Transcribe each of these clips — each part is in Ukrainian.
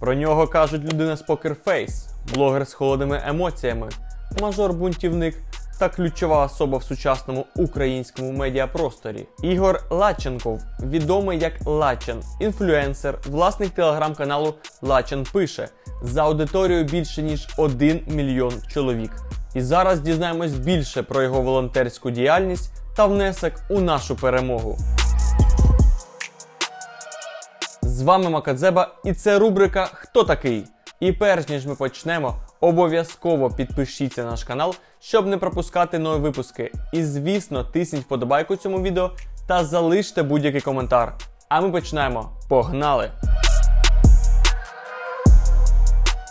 Про нього кажуть людина з покерфейс, блогер з холодними емоціями, мажор-бунтівник та ключова особа в сучасному українському медіапросторі. Ігор Лаченков, відомий як Лачен, інфлюенсер, власник телеграм-каналу Лачен пише за аудиторією більше ніж 1 мільйон чоловік. І зараз дізнаємось більше про його волонтерську діяльність та внесок у нашу перемогу. З вами Макадзеба, і це рубрика Хто такий? І перш ніж ми почнемо, обов'язково підпишіться на наш канал, щоб не пропускати нові випуски. І звісно, тисніть вподобайку цьому відео та залиште будь-який коментар. А ми починаємо. Погнали!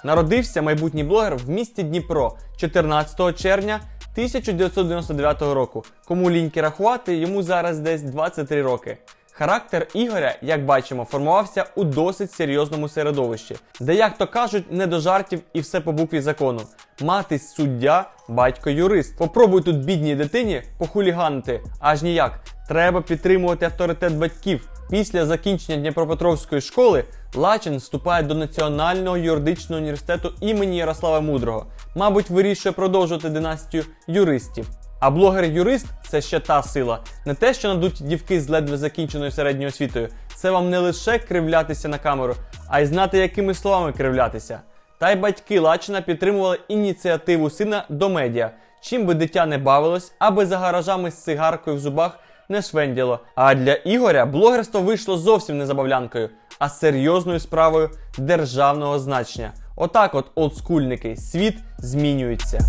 Народився майбутній блогер в місті Дніпро 14 червня 1999 року. Кому ліньки рахувати, йому зараз десь 23 роки. Характер Ігоря, як бачимо, формувався у досить серйозному середовищі, де, як то кажуть, не до жартів і все по букві закону. Мати суддя, батько юрист. Попробуй тут бідній дитині похуліганити, аж ніяк. Треба підтримувати авторитет батьків. Після закінчення Дніпропетровської школи Лачин вступає до Національного юридичного університету імені Ярослава Мудрого. Мабуть, вирішує продовжувати династію юристів. А блогер-юрист це ще та сила. Не те, що надуті дівки з ледве закінченою середньою освітою. Це вам не лише кривлятися на камеру, а й знати, якими словами кривлятися. Та й батьки Лачина підтримували ініціативу сина до медіа, чим би дитя не бавилось, аби за гаражами з цигаркою в зубах не швенділо. А для Ігоря блогерство вийшло зовсім не забавлянкою, а серйозною справою державного значення. Отак, от олдскульники, світ змінюється.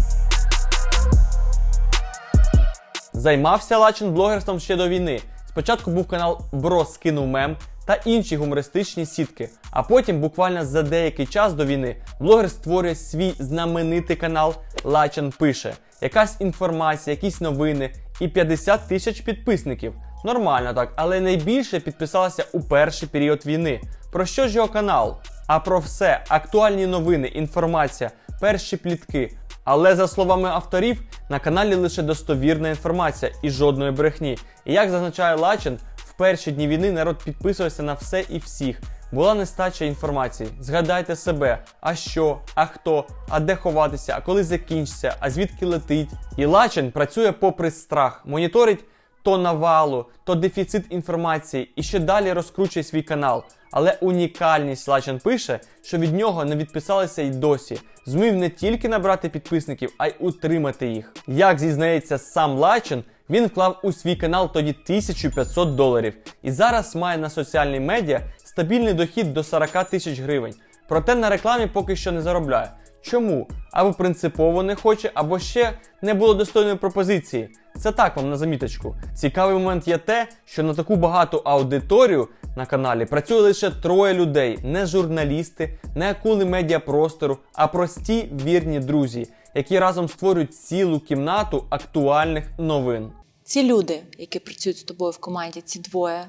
Займався Лачин блогерством ще до війни. Спочатку був канал Бро скинув мем та інші гумористичні сітки. А потім, буквально за деякий час до війни, блогер створює свій знаменитий канал Лачин пише. Якась інформація, якісь новини і 50 тисяч підписників. Нормально так, але найбільше підписалося у перший період війни. Про що ж його канал? А про все, актуальні новини, інформація, перші плітки. Але за словами авторів, на каналі лише достовірна інформація і жодної брехні. І як зазначає Лачин, в перші дні війни народ підписувався на все і всіх. Була нестача інформації. Згадайте себе, а що, а хто, а де ховатися, а коли закінчиться, а звідки летить. І Лачин працює попри страх, моніторить то навалу, то дефіцит інформації і ще далі розкручує свій канал. Але унікальність Лачин пише, що від нього не відписалися й досі. Зумів не тільки набрати підписників, а й утримати їх. Як зізнається сам Лачин, він вклав у свій канал тоді 1500 доларів і зараз має на соціальні медіа стабільний дохід до 40 тисяч гривень. Проте на рекламі поки що не заробляє. Чому? Або принципово не хоче, або ще не було достойної пропозиції. Це так вам на заміточку. Цікавий момент є те, що на таку багату аудиторію на каналі працює лише троє людей: не журналісти, не акули медіапростору, а прості вірні друзі, які разом створюють цілу кімнату актуальних новин. Ці люди, які працюють з тобою в команді, ці двоє,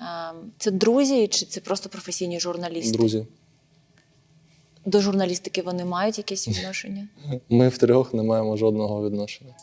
ем, це друзі чи це просто професійні журналісти? Друзі, До журналістики вони мають якесь відношення? ми втрьох не маємо жодного відношення.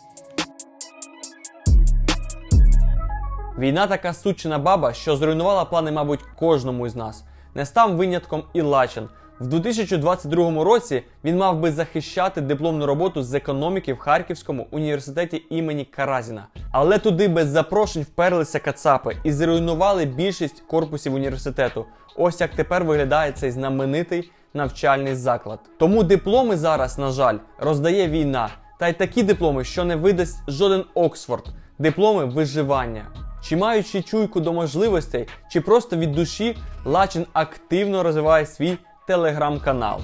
Війна така сучена баба, що зруйнувала плани, мабуть, кожному із нас. Не став винятком і Лачин. В 2022 році він мав би захищати дипломну роботу з економіки в Харківському університеті імені Каразіна. Але туди без запрошень вперлися кацапи і зруйнували більшість корпусів університету. Ось як тепер виглядає цей знаменитий навчальний заклад. Тому дипломи зараз, на жаль, роздає війна. Та й такі дипломи, що не видасть жоден Оксфорд, дипломи виживання. Чи маючи чуйку до можливостей, чи просто від душі, Лачин активно розвиває свій телеграм-канал.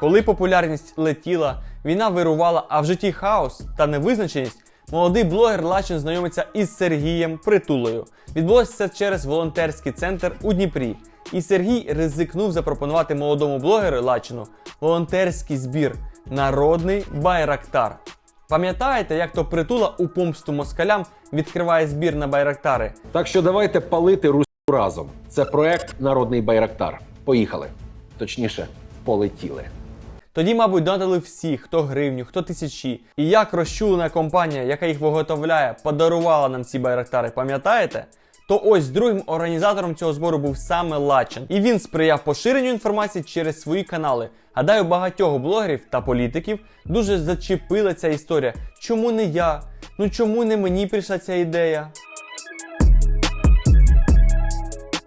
Коли популярність летіла, війна вирувала, а в житті хаос та невизначеність, молодий блогер Лачин знайомиться із Сергієм Притулою. Відбулося це через волонтерський центр у Дніпрі. І Сергій ризикнув запропонувати молодому блогеру Лачину волонтерський збір Народний Байрактар. Пам'ятаєте, як то притула у помсту москалям відкриває збір на байрактари? Так що давайте палити Русь разом. Це проект Народний Байрактар. Поїхали. Точніше, полетіли. Тоді, мабуть, донатили всі, хто гривню, хто тисячі. І як розчулена компанія, яка їх виготовляє, подарувала нам ці байрактари, пам'ятаєте? То ось другим організатором цього збору був саме Лачин, і він сприяв поширенню інформації через свої канали. Гадаю, багатьох блогерів та політиків дуже зачепила ця історія. Чому не я? Ну чому не мені прийшла ця ідея?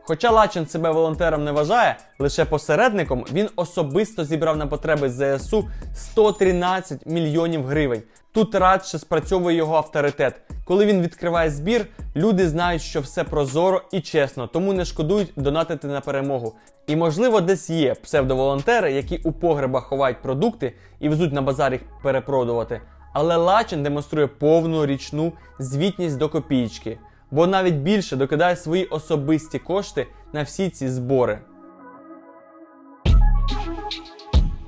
Хоча Лачин себе волонтером не вважає, лише посередником він особисто зібрав на потреби ЗСУ 113 мільйонів гривень. Тут радше спрацьовує його авторитет. Коли він відкриває збір, люди знають, що все прозоро і чесно, тому не шкодують донатити на перемогу. І можливо, десь є псевдоволонтери, які у погребах ховають продукти і везуть на базар їх перепродувати. Але Лачин демонструє повну річну звітність до копійки бо навіть більше докидає свої особисті кошти на всі ці збори.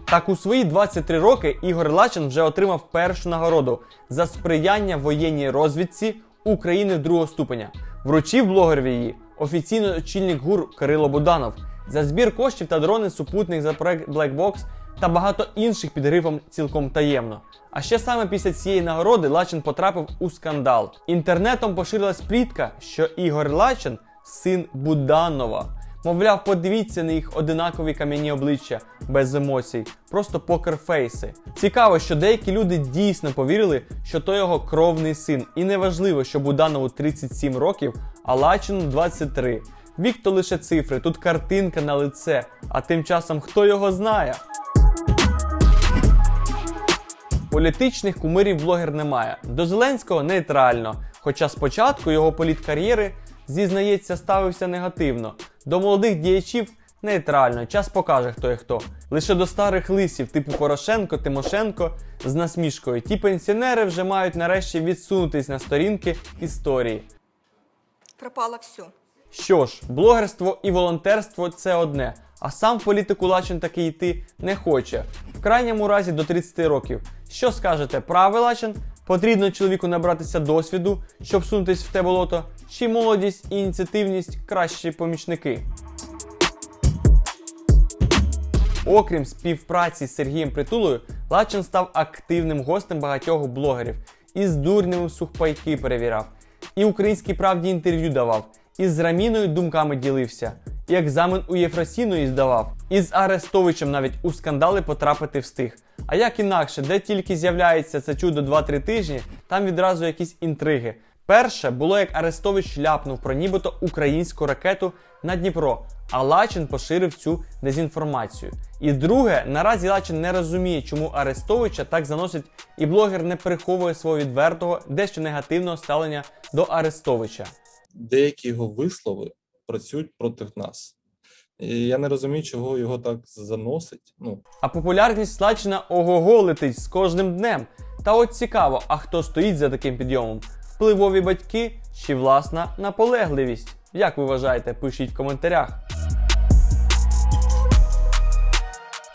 Так у свої 23 роки Ігор Лачин вже отримав першу нагороду за сприяння воєнній розвідці України другого ступеня. Вручив блогерові її офіційно очільник ГУР Кирило Буданов за збір коштів та дрони супутник за проект Black Box та багато інших під грифом цілком таємно. А ще саме після цієї нагороди Лачин потрапив у скандал. Інтернетом поширилась плітка, що Ігор Лачин син Буданова. Мовляв, подивіться на їх одинакові кам'яні обличчя без емоцій, просто покерфейси. Цікаво, що деякі люди дійсно повірили, що то його кровний син, і неважливо, що Буданову 37 років, а Лачину 23. Вік то лише цифри, тут картинка на лице, а тим часом хто його знає. Політичних кумирів блогер не має. До Зеленського нейтрально. Хоча спочатку його політкар'єри, зізнається, ставився негативно. До молодих діячів нейтрально, час покаже, хто є хто. Лише до старих лисів, типу Порошенко, Тимошенко, з насмішкою. Ті пенсіонери вже мають нарешті відсунутись на сторінки історії. пропало все. Що ж, блогерство і волонтерство це одне, а сам в політику Лачин таки йти не хоче. В крайньому разі до 30 років. Що скажете, правий Лачин? Потрібно чоловіку набратися досвіду, щоб сунутись в те болото, чи молодість і ініціативність кращі помічники? Окрім співпраці з Сергієм Притулою, Лачин став активним гостем багатьох блогерів і з дурневим сухпайки перевіряв, і українській правді інтерв'ю давав, і з Раміною думками ділився, і екзамен у Єфросіної здавав, і з Арестовичем навіть у скандали потрапити встиг. А як інакше, де тільки з'являється це чудо 2-3 тижні, там відразу якісь інтриги. Перше було як Арестович ляпнув про нібито українську ракету на Дніпро, а Лачин поширив цю дезінформацію. І друге, наразі Лачин не розуміє, чому Арестовича так заносить, і блогер не приховує свого відвертого, дещо негативного ставлення до Арестовича. Деякі його вислови працюють проти нас. І я не розумію, чого його так заносить. Ну, А популярність Лачина ого-го летить з кожним днем. Та от цікаво, а хто стоїть за таким підйомом? Впливові батьки чи власна наполегливість? Як ви вважаєте, пишіть в коментарях.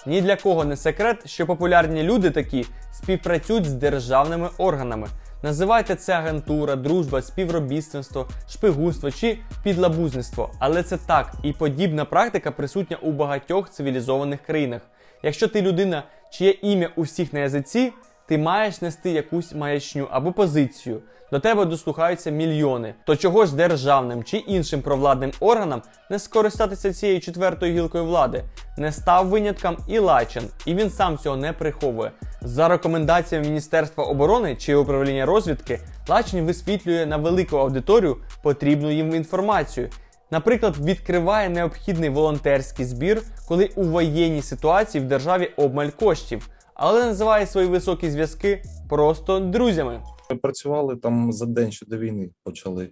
Ні для кого не секрет, що популярні люди такі співпрацюють з державними органами. Називайте це агентура, дружба, співробітництво, шпигунство чи підлабузництво. Але це так, і подібна практика присутня у багатьох цивілізованих країнах. Якщо ти людина, чиє ім'я у всіх на язиці, ти маєш нести якусь маячню або позицію. До тебе дослухаються мільйони. То чого ж державним чи іншим провладним органам не скористатися цією четвертою гілкою влади? Не став винятком і Лачин, і він сам цього не приховує. За рекомендаціями Міністерства оборони чи управління розвідки, Лачин висвітлює на велику аудиторію потрібну їм інформацію. Наприклад, відкриває необхідний волонтерський збір, коли у воєнній ситуації в державі обмаль коштів, але називає свої високі зв'язки просто друзями. ми працювали там за день ще до війни, почали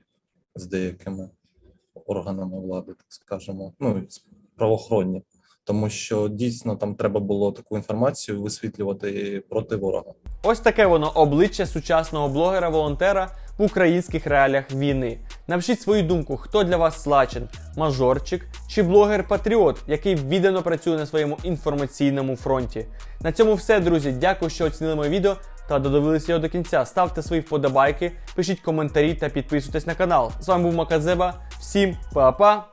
з деякими органами влади, так скажемо, ну, правоохоронні. Тому що дійсно там треба було таку інформацію висвітлювати проти ворога. Ось таке воно обличчя сучасного блогера-волонтера в українських реаліях війни. Напишіть свою думку, хто для вас Слачин, мажорчик чи блогер-патріот, який віддано працює на своєму інформаційному фронті. На цьому все, друзі. Дякую, що оцінили моє відео та додивилися його до кінця. Ставте свої вподобайки, пишіть коментарі та підписуйтесь на канал. З вами був Маказеба. Всім па-па!